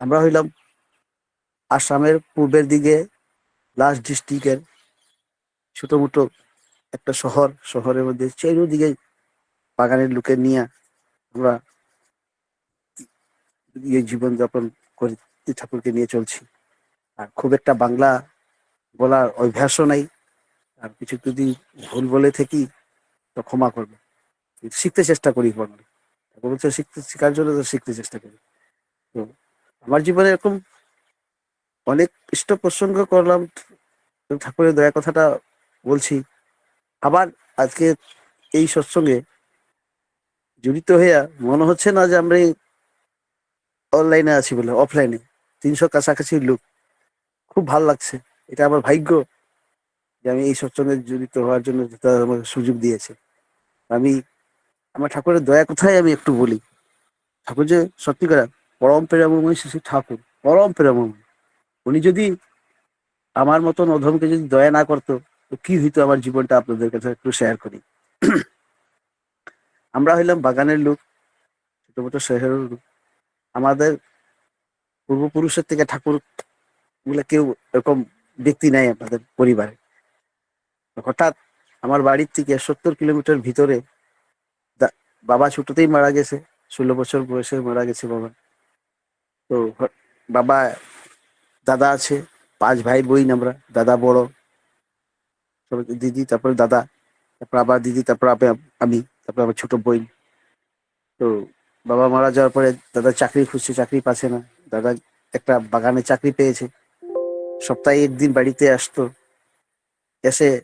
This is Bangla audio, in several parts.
আমরা হইলাম আসামের পূর্বের দিকে লাস্ট ডিস্ট্রিক্টের ছোট মোটো একটা শহর, শহরের মধ্যে চারিদিকে বাগানের লোকে নিয়ে আমরা জীবনযাপন করি ঠাকুরকে নিয়ে চলছি। আর খুব একটা বাংলা বলার অভ্যাসও নাই। আর কিছু যদি ভুল বলে থাকি তো ক্ষমা করবে। শিখতে চেষ্টা করি বাংলা শিখতে শেখার জন্য তো শিখতে চেষ্টা করি। তো আমার জীবনে এরকম অনেক ইষ্ট প্রসঙ্গ করলাম। ঠাকুরের দয়া কথাটা বলছি। আবার আজকে এই সৎসঙ্গে জড়িত হইয়া মনে হচ্ছে না যে আমরা অনলাইনে আছি বলে, অফলাইনে। তিনশো কাছাকাছি লোক। খুব ভালো লাগছে। এটা আমার ভাগ্য যে আমি এই সৎসঙ্গে জড়িত হওয়ার জন্য আমাকে সুযোগ দিয়েছে। আমি, আমার ঠাকুরের দয়া কথাই আমি একটু বলি। ঠাকুর যে সত্যিকার পরম প্রেমময় শিশু ঠাকুর, পরম প্রেমময় উনি যদি আমার মতন অধমকে যদি দয়া না করতো, তো কি হইতো আমার জীবনটা আপনাদের কাছে একটু শেয়ার করি। আমরা হইলাম বাগানের লোক ছোট শহরের লোক। আমাদের পূর্বপুরুষের থেকে ঠাকুর বলে কেউ এরকম ব্যক্তি নাই আমাদের পরিবারে। হঠাৎ আমার বাড়ির থেকে সত্তর কিলোমিটার ভিতরে বাবা ছোটতেই মারা গেছে, ষোলো বছর বয়সে মারা গেছে বাবা। তো বাবা, দাদা আছে, পাঁচ ভাই বোন আমরা, দাদা বড় দিদি, তারপরে দাদা, তারপর আবার দিদি, তারপর আমি, তারপর আমার ছোট বোন। তো বাবা মারা যাওয়ার পরে দাদা চাকরি খুঁজছে, চাকরি পাচ্ছে না। দাদা একটা বাগানে চাকরি পেয়েছে। সপ্তাহে একদিন বাড়িতে আসতো। এসে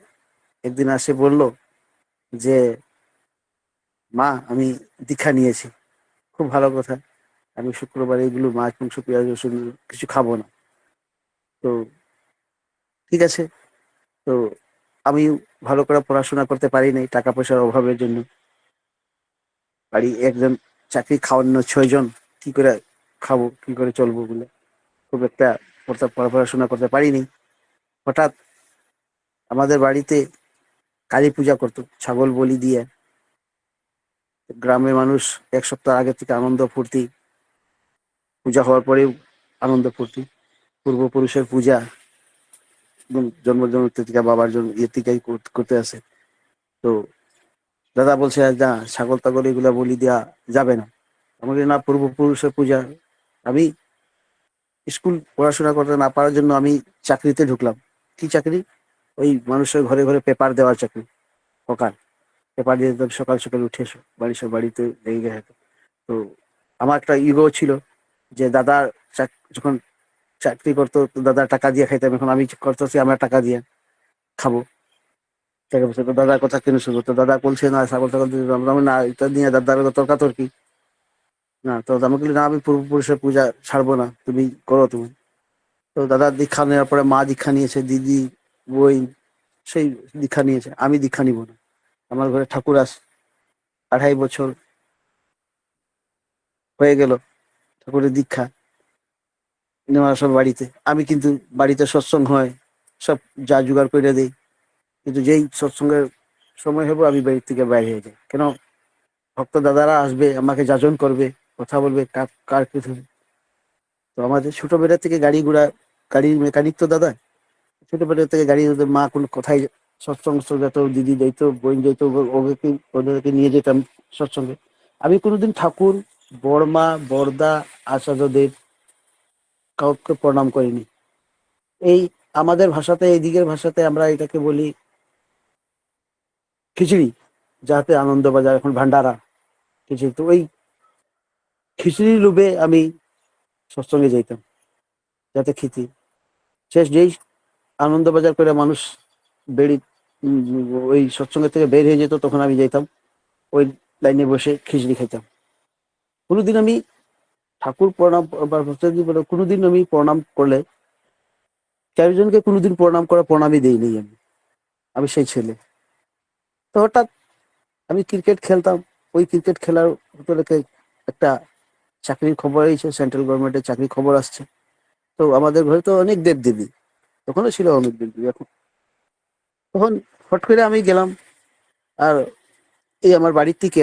একদিন আসে বলল যে, মা, আমি দীক্ষা নিয়েছি। খুব ভালো কথা। আমি শুক্রবার এগুলো মাছ, মাংস, পেঁয়াজ, রসুন কিছু খাব না। তো ঠিক আছে। তো আমি ভালো করে পড়াশোনা করতে পারি নাই টাকা পয়সার অভাবের জন্য। বাড়ি একজন চাকরি খাওয়ানো ছয়জন কি করে খাব, কি করে চলবো বলে? খুব একটা পড়াশোনা করতে পারিনি হঠাৎ আমাদের বাড়িতে কালী পূজা করতো, ছাগল বলি দিয়ে। গ্রামের মানুষ এক সপ্তাহ আগে থেকে আনন্দ, ফুর্তি পূজা হওয়ার পরেও আনন্দ ফুর্তি। পূর্বপুরুষের পূজা জন্ম জন্ম বাবার জন্য ইয়ে থেকেই করতে আসে। তো দাদা বলছে না, ছাগল তাগল এগুলা বলি দেওয়া যাবে না। আমাকে না, পূর্বপুরুষের পূজা। আমি স্কুল পড়াশোনা করতে না পারার জন্য আমি চাকরিতে ঢুকলাম। কি চাকরি? ওই মানুষের ঘরে ঘরে পেপার দেওয়ার চাকরি। হকার পেপার দিয়ে সকাল সকাল উঠে এসো। বাড়ি সব বাড়িতে লেগে গেছে। তো আমার একটা ইগো ছিল। যে চাক- যখন চাকরি করতো দাদা টাকা দিয়ে খাইতাম। এখন আমি করতেছি, আমরা টাকা দিয়ে খাব। টাকা তো দাদার কথা কেন শুনব? তো দাদা বলছে, না, ছাগল আমি না, এটা নিয়ে দাদার তর্কাতর্কি? না, তো আমাকে না, আমি পূর্বপুরুষের পূজা ছাড়বো না, তুমি করো তুমি। তো দাদা দীক্ষা নেওয়ার পরে মা দীক্ষা নিয়েছে, দিদি, বই, সেই দীক্ষা নিয়েছে। আমি দীক্ষা নিব না। আমার ঘরে ঠাকুর আস, আড়াই বছর হয়ে গেল। ঠাকুরের দীক্ষা। নেওয়া সব বাড়িতে। আমি কিন্তু বাড়িতে সৎসঙ্গ হয়, সব যা জোগাড় করে দিই। কিন্তু যেই সৎসঙ্গের সময় হব, আমি বাড়ি থেকে বাইরে হয়ে যাই। কেন? ভক্ত দাদারা আসবে, আমাকে যাজন করবে, কথা বলবে, কার কিছু তো আমাদের ছোটবেলা থেকে গাড়ি ঘোড়া, গাড়ির মেকানিক তো দাদা। ছোটবেলা থেকে গাড়ি মা কোনো কোথায় সৎসঙ্গ যেত দিদি যাইতো, বোন যেত ওদেরকে ওদেরকে নিয়ে যেতাম সৎসঙ্গে। আমি কোনোদিন ঠাকুর বড়মা বড়দা আচার্যদেব কাউকে প্রণাম করিনি। এই আমাদের ভাষাতে, এই দিকের ভাষাতে আমরা এটাকে বলি খিচড়ি, যাতে আনন্দবাজার এখন ভান্ডারা খিচড়ি। তো ওই খিচড়ি রূপে আমি সৎসঙ্গে যাইতাম, যাতে খিচি শেষ যেই আনন্দবাজার করে মানুষ বেড়ি ওই সৎসঙ্গের থেকে বের হয়ে যেত, তখন আমি যাইতাম, ওই লাইনে বসে খিচড়ি খাইতাম। কোনোদিন আমি ঠাকুর প্রণাম কোনোদিন আমি প্রণাম করলে চারজনকে কোনোদিন প্রণাম করা প্রণামই দেইনি আমি। আমি সেই ছেলে। তো হঠাৎ আমি ক্রিকেট খেলতাম। ওই ক্রিকেট খেলার ভিতরে একটা চাকরির খবর এসেছে সেন্ট্রাল গভর্নমেন্টের চাকরির খবর আসছে। তো আমাদের ঘরে তো অনেক দেব দেবী তখনও ছিল অনেক দেব দেবী এখন তখন হট করে আমি গেলাম। আর এই আমার বাড়ির থেকে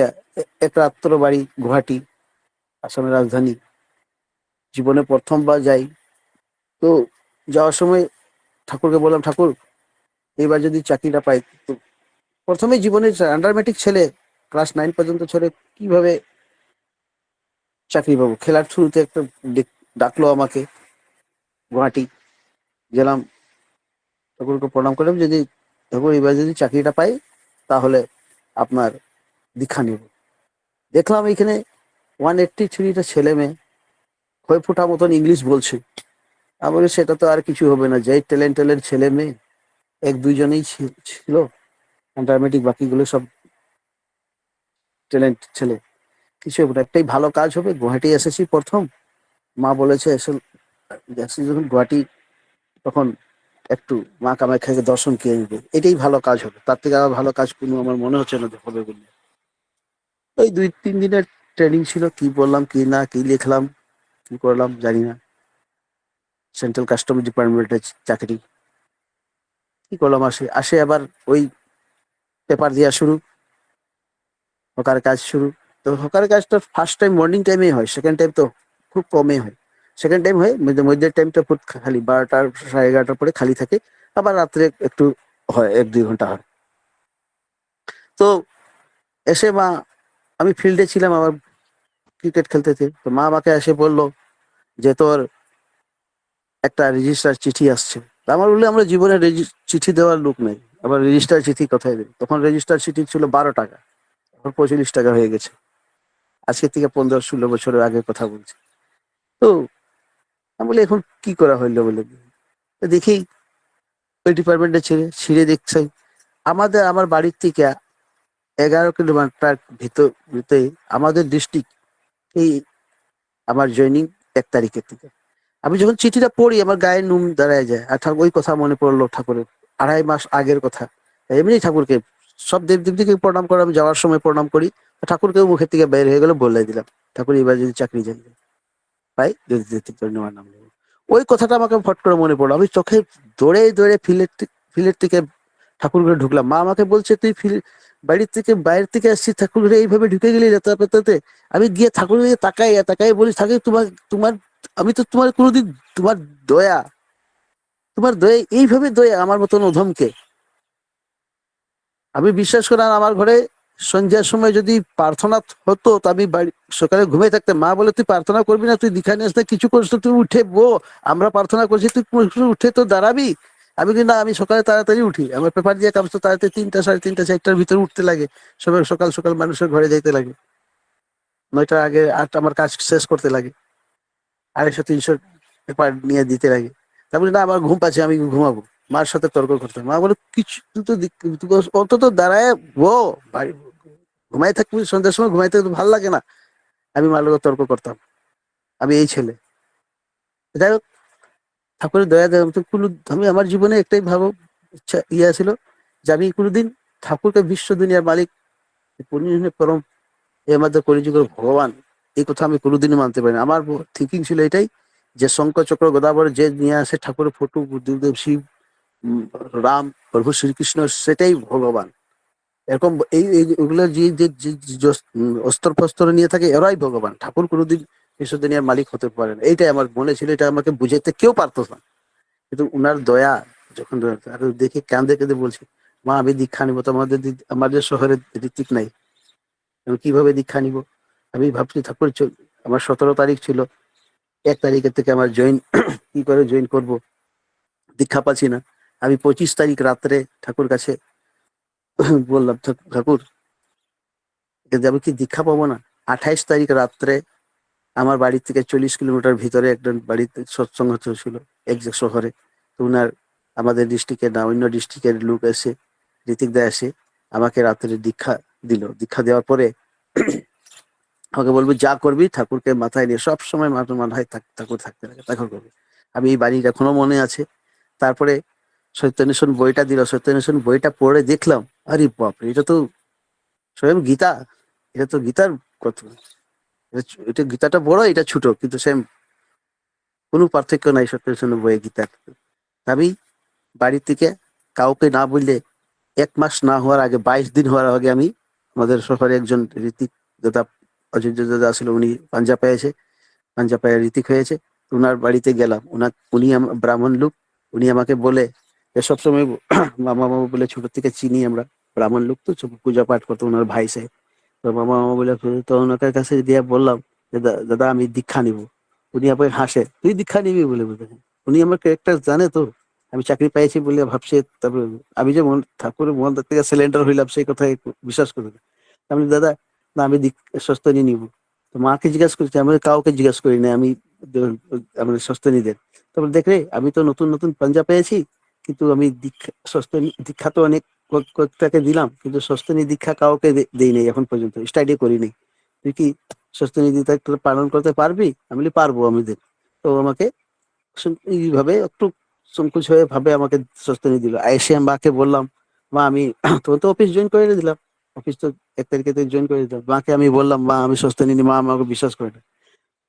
একটা আত্মর বাড়ি গুয়াহাটি। আসামের রাজধানী। জীবনে প্রথমবার যাই। তো যাওয়ার সময় ঠাকুরকে বললাম, ঠাকুর এবার যদি চাকরিটা পাই তো প্রথমে জীবনে আন্ডার ম্যাট্রিক ছেলে ক্লাস নাইন পর্যন্ত ছেলে কীভাবে চাকরি পাবো? খেলার শুরুতে একটা ডেক- ডাকলো আমাকে গুয়াহাটি। গেলাম, ঠাকুরকে প্রণাম করলাম, যদি ঠাকুর এবার যদি চাকরিটা পাই, তাহলে আপনার দীক্ষা নেব। দেখলাম এখানে ওয়ান এইট্টি থ্রিটা ছেলে মেয়ে, হয়ে ফোটা মতন ইংলিশ বলছে। আমি বলি, সেটা তো আর কিছু হবে না। যেই ট্যালেন্টেলের ছেলে মেয়ে, এক দুইজনেই ছিল। আন্ডারমেটিক বাকিগুলো সব ট্যালেন্ট ছেলে। কিছু হবে না। একটাই ভালো কাজ হবে। গুয়াহাটি এসেছি প্রথম। মা বলেছে, এসে যখন গুয়াহাটি, তখন একটু মা কামাখ্যাকে দর্শন খেয়ে নেবে এটাই ভালো কাজ হবে। তার থেকে আবার ভালো কাজ কোনো আমার মনে হচ্ছে না হবে বলে। ওই দুই তিন দিনের ট্রেনিং ছিল, কি বললাম, কি না, কি লিখলাম, কি করলাম, জানি না। সেন্ট্রাল কাস্টম ডিপার্টমেন্টের চাকরি। কি করলাম, আসে আসে আবার ওই পেপার দেওয়া শুরু। হকার কাজ শুরু। তো হকার কাজটা ফার্স্ট টাইম মর্নিং টাইমে হয় সেকেন্ড টাইম তো খুব কমে হয়। সেকেন্ড টাইম হয়, মধ্যে টাইমটা খুব খালি, বারোটার, সাড়ে এগারোটার পরে খালি থাকে, আবার রাত্রে একটু হয়, এক, দুই ঘণ্টা হয়। তো এসে মা, আমি ফিল্ডে ছিলাম আবার ক্রিকেট খেলতেছে। তো মা আমাকে এসে বলল যে, তোর একটা রেজিস্টার চিঠি আসছে। আমার বললে, আমরা জীবনে চিঠি দেওয়ার লোক নেই। আবার রেজিস্টার চিঠি কোথায় দেবে? তখন রেজিস্টার চিঠি ছিল বারো টাকা। এখন পঁয়তাল্লিশ টাকা হয়ে গেছে। আজকে থেকে পনেরো, ষোলো বছরের আগে কথা বলছি। তো আমি বলি, এখন কি করা হইল বলে? দেখি ওই ডিপার্টমেন্টে ছেড়ে, ছিঁড়ে দেখছে। আমাদের, আমার বাড়ির থেকে এগারো কিলোমিটার ভিতরে আমাদের ডিস্ট্রিক্ট এই আমার জয়নিং এক তারিখের থেকে আমি যখন চিঠিটা পড়ি, আমার গায়ে নুম দাঁড়ায় যায়। আর ঠাকুর, ওই কথা মনে পড়ল ঠাকুরের। আড়াই মাস আগের কথা। এমনি ঠাকুরকে, সব দেব দেবীকে প্রণাম করে আমি যাওয়ার সময় প্রণাম করি। ঠাকুরকেও মুখের থেকে বের হয়ে গেলে বলে দিলাম, ঠাকুর, এবার যদি চাকরি যাই পাই যদি নেওয়ার নাম নেব। ওই কথাটা আমাকে ফট করে মনে পড়ল। আমি চোখে দৌড়ে দৌড়ে ফিলের ফিলের থেকে ঠাকুর ঘরে ঢুকলাম। মা আমাকে বলছে, তুই ফিল বাড়ির থেকে, বাইরের থেকে আসছিস ঠাকুর এইভাবে ঢুকে গেলি যাতায়াতে আমি গিয়ে ঠাকুর তাকাই তাকাই বলি, ঠাকুর, তোমার তোমার, আমি তো তোমার কোনোদিন, তোমার দয়া তোমার দয়া, এইভাবে দয়া আমার মতন অধমকে আমি বিশ্বাস করি, আর আমার ঘরে সন্ধ্যার সময় যদি প্রার্থনা হতো, তো আমি বাড়ি, সকালে ঘুমিয়ে থাকতে মা বলে, তুই প্রার্থনা করবি না, তুই দীক্ষা নিস না কিছু করিস তুই উঠে বো, আমরা প্রার্থনা করছি, তুই উঠে তো দাঁড়াবি। আমি কিন্তু আমি সকালে তাড়াতাড়ি উঠি। আমার পেপার দিয়ে কাজ তো তাড়াতাড়ি তিনটা, সাড়ে তিনটা, চারটার ভিতরে উঠতে লাগে। সবাই সকাল সকাল মানুষের ঘরে যাইতে লাগে। নয়টার আগে আট আমার কাজ শেষ করতে লাগে। আড়াইশো, তিনশো পেপার নিয়ে দিতে লাগে। তারপরে না আমার ঘুম পাচ্ছে, আমি ঘুমাবো। মার সাথে তর্ক করতাম। মা বলে, কিছু তো অন্তত দাঁড়ায় বো। বাড়ি ঘুমাই থাকবি, সন্ধ্যার সময় ঘুমাইতে তো ভালো লাগে না। আমি মার লোক তর্ক করতাম। আমি এই ছেলে। যাই হোক ঠাকুরের দয়া তো কোনো আমি আমার জীবনে একটাই ভাবো, ইচ্ছা ইয়ে ছিল যে আমি কোনোদিন ঠাকুরকে বিশ্ব দুনিয়ার মালিক পরম এ আমাদের কলিযুগের ভগবান, এই কথা আমি কোনোদিনই মানতে পারি আমার থিঙ্কিং ছিল এটাই যে শঙ্কর চক্র গোদাবর যে নিয়ে আসে ঠাকুরের ফটো বুদ্ধদেব শিব রাম, প্রভু শ্রীকৃষ্ণ, সেটাই ভগবান। এরকম এই, এই- এগুলো যে অস্ত্র ফস্ত্র নিয়ে থাকে, এরাই ভগবান। ঠাকুর কোনোদিন দুনিয়ার মালিক হতে পারে না। এইটাই আমার মনে ছিল, এটা আমাকে বুঝাইতে কেউ পারতো না। কিন্তু উনার দয়া, যখন দেখে কান্দে কেঁদে বলছি, মা, আমি দীক্ষা নিবো তো আমাদের আমাদের শহরে ঋতিক নাই, আমি কীভাবে দীক্ষা নিব? আমি ভাবছি, ঠাকুর আমার সতেরো তারিখ ছিল, এক তারিখের থেকে আমার জয়েন কি করে জয়েন করব? দীক্ষা পাচ্ছি না। আমি পঁচিশ তারিখ রাত্রে ঠাকুর কাছে বললাম, ঠাকুর কিন্তু আমি কি দীক্ষা পাবো না? আঠাইশ তারিখ রাত্রে আমার বাড়ি থেকে চল্লিশ কিলোমিটার ভিতরে একজন বাড়িতে সৎসঙ্গ ছিল এক শহরে। তো উনার আমাদের ডিস্ট্রিক্টের না, অন্য ডিস্ট্রিক্টের লোক এসে, ঋতিক দা এসে আমাকে রাত্রে দীক্ষা দিল। দীক্ষা দেওয়ার পরে আমাকে বলব, যা করবি ঠাকুরকে মাথায় নিয়ে, সব সময় মাথার মাথায় ঠাকুর থাকতে লাগে ঠাকুর করবি। আমি এই বাড়ির এখনও মনে আছে। তারপরে সত্যনেশন বইটা দিল। সত্যনেশন বইটা পড়ে দেখলাম, আরে বাপরে, এটা তো স্বয়ং গীতা, এটা তো গীতার কত এটা গীতাটা বড়, এটা ছোট, কিন্তু সেম কোনো পার্থক্য নাই সত্যনেশন বইয়ে গীতার। আমি বাড়ি থেকে কাউকে না বললে এক মাস না হওয়ার আগে, বাইশ দিন হওয়ার আগে আমি আমাদের শহরে একজন ঋতিক দাদা অযোধ্য দাদা আসলে, উনি পাঞ্জাবে এসে পাঞ্জাবে ঋতিক হয়েছে উনার বাড়িতে গেলাম ওনার উনি ব্রাহ্মণ লোক, উনি আমাকে বলে সবসময় মামা মামা বলে ছোট থেকে চিনি আমরা, ব্রাহ্মণ লোক তো পূজা পাঠ করতো ওনার ভাই সে তো মামা বলে তো ওনার কাছে দিয়ে বললাম দাদা, আমি দীক্ষা নিব। উনি আবার হাসে, তুই দীক্ষা নিবি? বলে বলে উনি আমার ক্যারেক্টার জানে তো, আমি চাকরি পেয়েছি বলে ভাবছে, তারপরে আমি যে মন, ঠাকুরের মন থেকে সিলিন্ডার হইলাম, সেই কথাই বিশ্বাস করি আমি দাদা, না, আমি সস্তনি নিব। তো মাকে জিজ্ঞাসা করছি, আমি কাউকে জিজ্ঞাসা করি না আমি আমাদের সস্তনি দেন। তারপর দেখ রে, আমি তো নতুন নতুন পাঞ্জা পেয়েছি, কিন্তু আমি দীক্ষা সস্তনি দীক্ষা তো অনেক কয়েকটাকে দিলাম, কিন্তু সস্তনি দীক্ষা কাউকে দেই নাই এখন পর্যন্ত স্টাডি করিনি। তুই কি সস্তনি একটু পালন করতে পারবি? আমি পারব আমি দেব তো আমাকে এইভাবে একটু সংকোচ হয়ে ভাবে আমাকে সস্তনি দিল। আমি মাকে বললাম, মা, আমি তোমার তো অফিস জয়েন করে দিলাম। অফিস তো এক তারিখে তো জয়েন করে দিলাম। মাকে আমি বললাম, মা, আমি সস্তনি মা আমাকে বিশ্বাস করে না।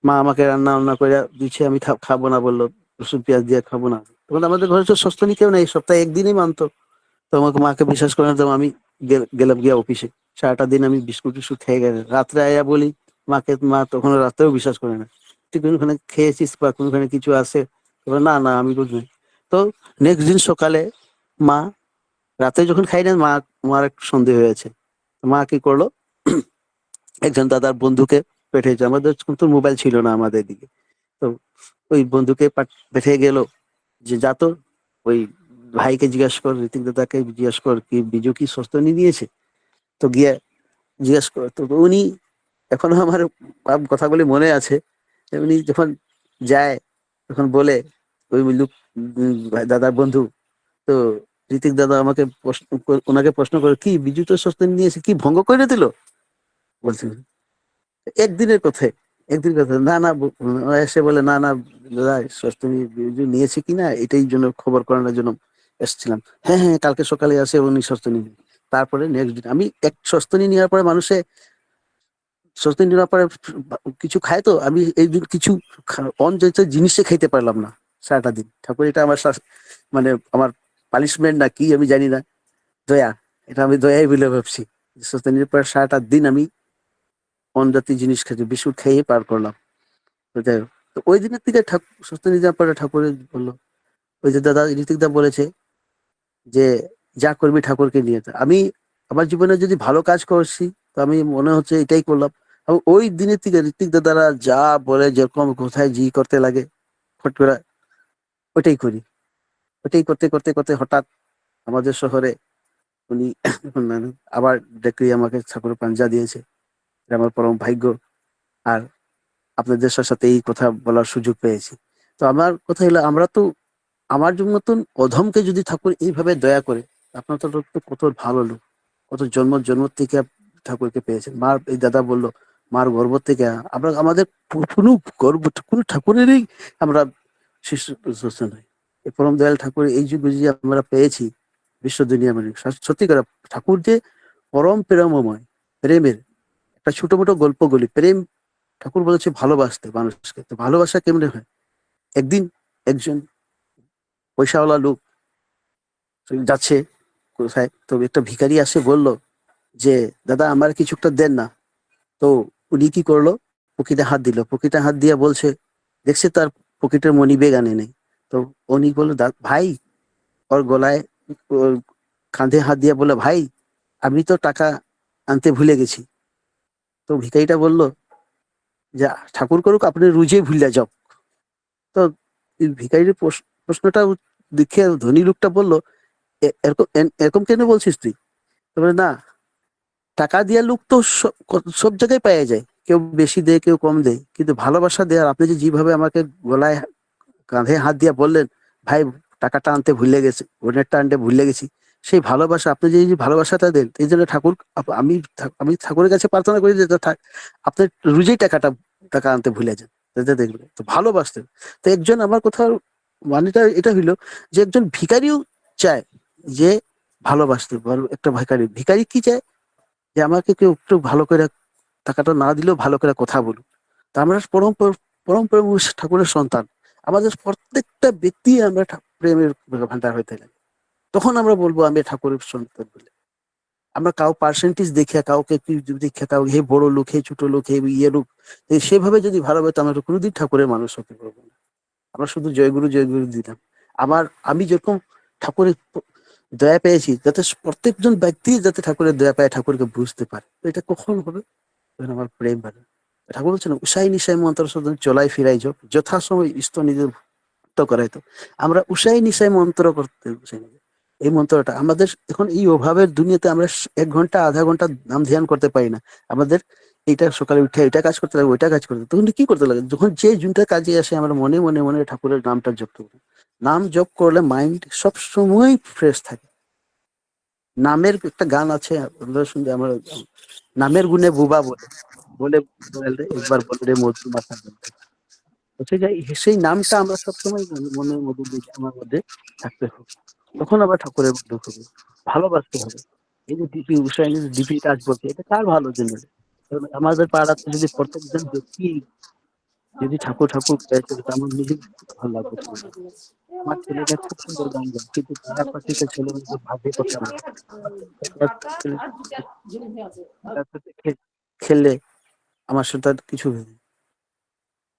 মা আমাকে রান্না বান্না করে দিচ্ছে আমি খাব না বলল। রসুন, পেঁয়াজ দিয়ে খাব না। তখন আমাদের ঘরে তো সস্তনি কেউ নেই, সপ্তাহে একদিনই মানতো। তো আমাকে মাকে বিশ্বাস করে না তো আমি গেলাম গিয়া অফিসে সারাটা দিন আমি বিস্কুট টিস্কুট খেয়ে গেলাম রাত্রে আয়া বলি, মাকে, মা তখন রাত্রেও বিশ্বাস করে না। তুই কোনখানে খেয়েছিস বা কোনখানে কিছু আছে? না না, আমি বুঝলি তো নেক্সট দিন সকালে মা, রাতে যখন খাই না, মা, মার একটু সন্দেহ হয়েছে মা কি করল? একজন দাদার বন্ধুকে পেঠিয়েছে। আমাদের কিন্তু মোবাইল ছিল না আমাদের দিকে। তো ওই বন্ধুকে পাঠ- গেল যে, যা তো ওই ভাইকে জিজ্ঞাস কর ঋতিক দাদাকে জিজ্ঞাস কর, কি বিজু কি সস্তনি নিয়েছে তো গিয়ে জিজ্ঞাস কর, তো উনি এখনও আমার কথাগুলি মনে আছে, উনি যখন যায়, তখন বলে, ওই লোক দাদার বন্ধু, তো ঋতিক দাদা আমাকে প্রশ্ন ওনাকে প্রশ্ন করে, কি বিজু তো সস্তনি নিয়েছে কি ভঙ্গ করে দিল? বলছেন একদিনের কথায় একদিন কথা না না এসে বলে, না না, দাদা সস্তমি বিজু নিয়েছে কিনা, এটাই জন্য খবর করানোর জন্য এসেছিলাম হ্যাঁ হ্যাঁ কালকে সকালে আসে উনি সস্তনি। তারপরে নেক্সট দিন আমি এক সস্তনি নেওয়ার পরে মানুষে সস্তনি নেওয়ার পরে কিছু খায় তো, আমি এই দিন কিছু অন যেতে জিনিসে খাইতে পারলাম না সারাটা দিন ঠাকুর, এটা আমার মানে আমার পানিশমেন্ট না কি আমি জানি না দয়া, এটা আমি দয়াই বলে ভাবছি সস্তনির পর সারাটা দিন আমি অন জাতি জিনিস খেতে, বিস্কুট খেয়ে পার করলাম। ওই দিনের থেকে ঠাকুর সস্তনি যাওয়ার পরে ঠাকুরের বলল, ওই যে দাদা ঋতিক দা বলেছে যে যা করবি ঠাকুরকে নিয়ে। আমি আমার জীবনে যদি ভালো কাজ করছি, তো আমি মনে হচ্ছে এটাই করলাম। এবং ওই দিনের থেকে ঋতিক দাদারা যা বলে, যেরকম কোথায় জি করতে লাগে ফট করে ওইটাই করি। ওইটাই করতে করতে করতে হঠাৎ আমাদের শহরে উনি আবার ডেকে আমাকে ঠাকুর পাঞ্জা দিয়েছে। আমার পরম ভাগ্য। আর আপনাদের সাথে এই কথা বলার সুযোগ পেয়েছি। তো আমার কথা হলো, আমরা তো আমার মতন অধমকে যদি ঠাকুর এইভাবে দয়া করে, আপনার তো কত ভালো লোক, কত জন্ম জন্ম থেকে ঠাকুরকে পেয়েছেন। মার, এই দাদা বলল, মার গর্ব থেকে আমরা, আমাদের কোনো গর্ব, কোনো ঠাকুরেরই আমরা শিষ্য নই। এই পরম দয়াল ঠাকুর, এই যুগ যে আমরা পেয়েছি, বিশ্ব দুনিয়া মানে সত- সত্যি করে ঠাকুর যে পরম প্রেমময়, প্রেমের একটা ছোট মোটো গল্পগুলি, প্রেম ঠাকুর বলেছে ভালোবাসতে মানুষকে। তো ভালোবাসা কেমনে হয়? একদিন একজন পয়সাওয়ালা লোক যাচ্ছে কোথায়? তো একটা ভিখারি আসে, বলল যে, দাদা, আমার কিছু একটা দেন না। তো উনি কি করল? পকেটে হাত দিল। পকেটে হাত দিয়ে বলছে, দেখছে তার পকেটের মনি বেগ আনে নেই। তো উনি বলল, "দা- ভাই, ওর গলায় কাঁধে হাত দিয়ে বলে ভাই, আমি তো টাকা আনতে ভুলে গেছি। তো ভিখারিটা বলল, যে, ঠাকুর করুক, আপনি রুজে ভুলে যাও। তো ভিকারির প্রশ্নটা দেখে ধনী লোকটা বলল এরকম এরকম কেন বলছিস তুই? তবে না, টাকা দেওয়ার লোক তো সব জায়গায় পাওয়া যায়। কেউ বেশি দেয়, কেউ কম দেয়। কিন্তু ভালোবাসা দেওয়ার, আপনি যে যেভাবে আমাকে গলায় কাঁধে হাত দিয়ে বললেন, ভাই, টাকাটা আনতে ভুলে গেছে, ওনেরটা আনতে ভুলে গেছি। সেই ভালোবাসা, আপনি যে ভালোবাসাটা দেন, এই জন্য ঠাকুর আমি আমি ঠাকুরের কাছে প্রার্থনা করি যে আপনি রুজেই টাকাটা, টাকা আনতে ভুলে যান। দেখবেন, তো ভালোবাসতেন। তো একজন আমার কোথাও মানেটা এটা হইল যে একজন ভিখারিও চায় যে ভালোবাসতে, ভালো একটা ভিখারি। ভিখারি কি চায়? যে আমাকে কেউ একটু ভালো করে টাকাটা না দিলেও ভালো করে কথা বলুক। তা আমরা পরম পর- পরম পরম ঠাকুরের সন্তান। আমাদের প্রত্যেকটা ব্যক্তি আমরা প্রেমের ভান্ডার হইতে লাগে। তখন আমরা বলব, আমি ঠাকুরের সন্তান বলে। আমরা কাউ পার্সেন্টেজ দেখে কাউকে কি দেখে হে বড় লোক, হে ছোট লোক, হে ইয়ে লোক। সেভাবে যদি ভালোবাসতাম আমরা কোনোদিন ঠাকুরের মানুষ হতে পারব আমরা শুধু জয়গুরু জয়গুরু দিতাম আমার আমি যেরকম ঠাকুরের দয়া পেয়েছি, যাতে প্রত্যেকজন ব্যক্তি যাতে ঠাকুরের দয়া পায়, ঠাকুরকে বুঝতে পারে। তো এটা কখন হবে? আমার প্রেম বাড়ে। ঠাকুর বলছেন, উষাই নিশাই মন্ত্র শোধন চলাই ফিরাই যোগ, যথাসময় ইষ্ট নিজের ভক্ত করাইতো আমরা উষাই নিশাই মন্ত্র করতে। এই মন্ত্রটা আমাদের, এখন এই অভাবের দুনিয়াতে আমরা এক ঘণ্টা, আধা ঘণ্টা নাম ধ্যান করতে পারি না। আমাদের এইটা সকালে উঠে এটা কাজ করতে লাগবে, ওইটা কাজ করতে। তখন কি করতে লাগে? যখন যে জুনটা কাজে আসে, আমরা মনে মনে মনে ঠাকুরের নামটা জপ করব নাম জপ করলে মাইন্ড সব সময় ফ্রেশ থাকে। নামের একটা গান আছে শুনতে, আমরা নামের গুণে বুবা বলে। বলে একবার বলে মধু মাথা সেই নামটা আমরা সবসময় মনে- মনের মধ্যে আমার মধ্যে থাকতে হবে। তখন আবার ঠাকুরের মধ্যে হবে ভালোবাসতে হবে। এই যে ডিপি উষায় ডিপি কাজ করছে এটা কার ভালো জন্য আমাদের পাড়াতে যদি প্রত্যেকজন ব্যক্তি যদি ঠাকুর ঠাকুর গাইতে আমার নিজের ভালো লাগবে। আমার ছেলেটা খুব সুন্দর গান গায়, কিন্তু পাখিতে ছেলে মেয়েদের ভাগ্যে করতে তার খেললে আমার সাথে কিছু নেই।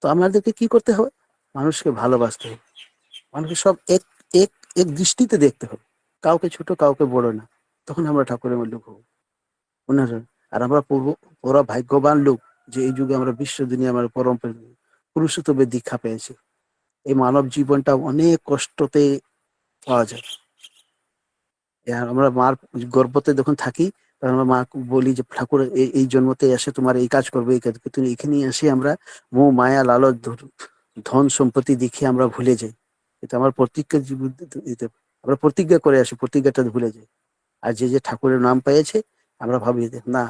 তো আমাদেরকে কি করতে হবে? মানুষকে ভালোবাসতে হবে। মানুষকে সব এক এক এক দৃষ্টিতে দেখতে হবে। কাউকে ছোট, কাউকে বড় না। তখন আমরা ঠাকুরের মধ্যে হব ওনার আর আমরা ওরা ভাগ্যবান লোক যে এই যুগে আমরা বিশ্ব দুনিয়া আমরা পরম পুরুষোত্তমের দীক্ষা পেয়েছি। এই মানব জীবনটা অনেক কষ্টতে পাওয়া যায়। আমরা মার গর্বতে যখন থাকি, তখন আমরা মা বলি যে, ঠাকুর এই- জন্মতে এসে তোমার এই কাজ করবে, এই কাজ। কিন্তু এখানে এসে আমরা মোহ মায়া, লালচ ধ- ধন সম্পত্তি দেখে আমরা ভুলে যাই। কিন্তু আমার প্রতিজ্ঞা আমরা প্রতিজ্ঞা করে আসি, প্রতিজ্ঞাটা ভুলে যাই। আর যে যে ঠাকুরের নাম পেয়েছে আমরা ভাবি না,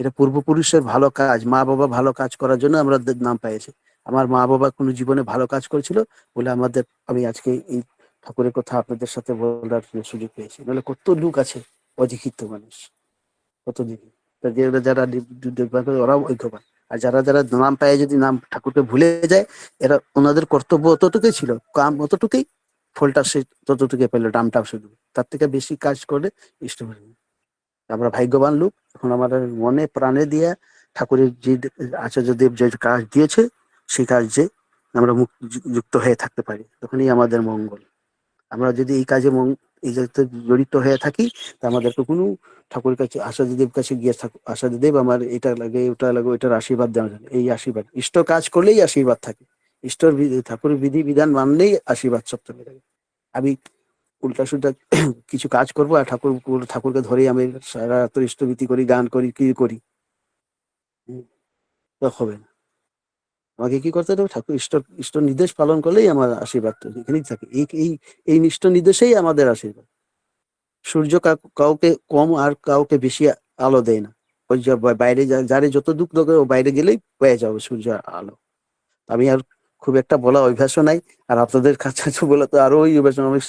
এটা পূর্বপুরুষের ভালো কাজ, মা বাবা ভালো কাজ করার জন্য আমরা নাম পেয়েছি আমার মা বাবা কোনো জীবনে ভালো কাজ করেছিল বলে আমাদের, আমি আজকে এই ঠাকুরের কথা আপনাদের সাথে বলার সুযোগ পেয়েছি। নাহলে কত লোক আছে, অধিক্ষিত মানুষ। কত যারা যারা ওরাও ঐক্যবান। আর যারা যারা নাম পায় যদি নাম ঠাকুরকে ভুলে যায়, এরা ওনাদের কর্তব্য অতটুকুই ছিল। কাম অতটুকুই ফলটা সে ততটুকু পেল দামটা শুধু তার থেকে বেশি কাজ করে ইষ্ট। আমরা ভাগ্যবান লোক। এখন আমাদের মনে প্রাণে দিয়ে ঠাকুরের যে আচার্যদেব যে কাজ দিয়েছে, সেই কাজে আমরা যুক্ত হয়ে থাকতে পারি। তখনই আমাদের মঙ্গল। আমরা যদি এই কাজে এই কাজে জড়িত হয়ে থাকি, তা আমাদেরকে কোনো ঠাকুরের কাছে আচার্যদেব কাছে গিয়ে ঠাকুর আচার্যদেব আমার এটা লাগে, ওটা লাগে ওইটার আশীর্বাদ দেওয়া যায় এই আশীর্বাদ। ইষ্ট কাজ করলেই আশীর্বাদ থাকে। ইষ্টর ঠাকুরের বিধি বিধান মানলেই আশীর্বাদ সব থাকে। আমি উল্টা সুল্টা কিছু কাজ করব আর ঠাকুর, ঠাকুরকে ধরে আমি সারা রাত ইষ্টভীতি করি, গান করি, কি করি। হবে না। আমাকে কি করতে হবে? ঠাকুর ইষ্ট ইষ্ট নির্দেশ পালন করলেই আমার আশীর্বাদ এখানেই থাকে। এই এই এই নির্দেশেই আমাদের আশীর্বাদ। সূর্য কাউ- কাউকে কম আর কাউকে বেশি আলো দেয় না। ওই বাইরে যারে যত দুঃখ দরকার ও বাইরে গেলেই পেয়ে যাবে সূর্য আলো। আমি আর খুব একটা বলা অভ্যাসও নাই। আর আপনাদের কাছে বলে তো আরও ওই অভ্যাস আমি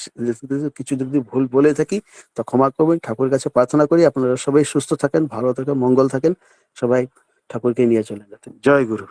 কিছু যদি ভুল বলে থাকি, তো ক্ষমা করবেন, ঠাকুরের কাছে প্রার্থনা করি। আপনারা সবাই সুস্থ থাকেন, ভালো থাকেন, মঙ্গল থাকেন। সবাই ঠাকুরকে নিয়ে চলে যাতেন জয় গুরু।